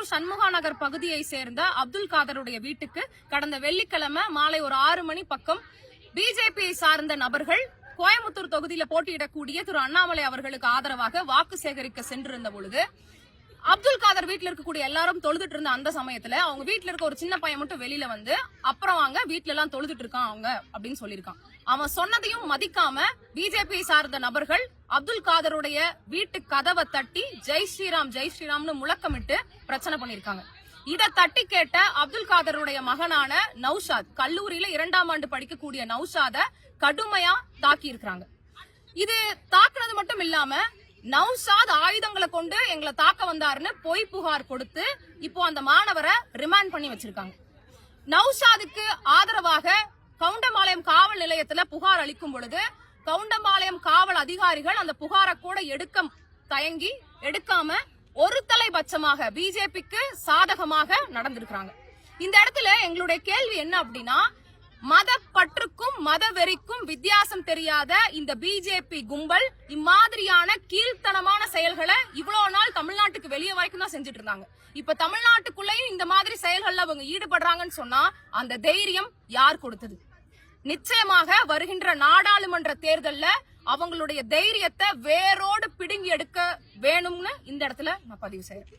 கோயம்புத்தூர் சண்முகா நகர் பகுதியை சேர்ந்த அப்துல் காதருடைய வீட்டுக்கு கடந்த வெள்ளிக்கிழமை மாலை ஒரு ஆறு மணி பக்கம் பிஜேபியை சார்ந்த நபர்கள் கோயம்புத்தூர் தொகுதியில போட்டியிடக்கூடிய திரு அண்ணாமலை அவர்களுக்கு ஆதரவாக வாக்கு சேகரிக்க சென்றிருந்த பொழுது அப்துல் காதர் வீட்ல இருக்கக்கூடிய எல்லாரும் தொழுதுட்டு இருந்த அந்த சமயத்துல அவங்க வீட்டுல இருக்க ஒரு சின்ன பையன் மட்டும் வெளியில வந்து அப்புறம் வாங்க வீட்டுல எல்லாம் தொழுதுட்டு இருக்கான் அவங்க அப்படின்னு சொல்லியிருக்கான். அவன் சொன்னதையும் மதிக்காம பிஜேபி சார்ந்த நபர்கள் அப்துல் காதருடைய வீட்டு கதவை தட்டி ஜெய் ஸ்ரீராம் ஜெய் ஸ்ரீராம்னு முழக்கமிட்டு பிரச்சனை பண்ணிருக்காங்க இத தட்டி கேட்ட அப்துல் காதருடைய மகனான நௌஷாத் கல்லூரியில இரண்டாம் ஆண்டு படிக்கக்கூடிய நௌஷாத கடுமையா தாக்கி இருக்கிறாங்க இது தாக்குனது மட்டும் இல்லாம நௌஷாத் ஆயுதங்களை கொண்டு எங்களை தாக்க வந்தாருன்னு பொய் புகார் கொடுத்து இப்போ அந்த மாணவரை ரிமாண்ட் பண்ணி வச்சிருக்காங்க. நௌஷாதுக்கு ஆதரவாக கவுண்டம்பாளையம் காவல் நிலையத்துல புகார் அளிக்கும் பொழுது கவுண்டம்பாளையம் காவல் அதிகாரிகள் அந்த புகாரை கூட எடுக்க தயங்கி எடுக்காம ஒரு தலைபட்சமாக பிஜேபிக்கு சாதகமாக நடந்திருக்கிறாங்க. இந்த இடத்துல எங்களுடைய கேள்வி என்ன அப்படின்னா மத பற்றுக்கும் மத வெறிக்கும் வித்தியாசம் தெரியாத இந்த பிஜேபி கும்பல் இம்மாதிரியான கீழ்த்தனமான செயல்களை இவ்வளவு நாள் தமிழ்நாட்டுக்கு வெளியே வரைக்கும் தான் செஞ்சுட்டு இருந்தாங்க. இப்ப தமிழ்நாட்டுக்குள்ளேயும் இந்த மாதிரி செயல்கள்ல அவங்க ஈடுபடுறாங்கன்னு சொன்னா அந்த தைரியம் யார் கொடுத்தது? நிச்சயமாக வருகின்ற நாடாளுமன்ற தேர்தல்ல அவங்களுடைய தைரியத்தை வேரோடு பிடுங்கி எடுக்க வேணும்னு இந்த இடத்துல நான் பதிவு செய்யறேன்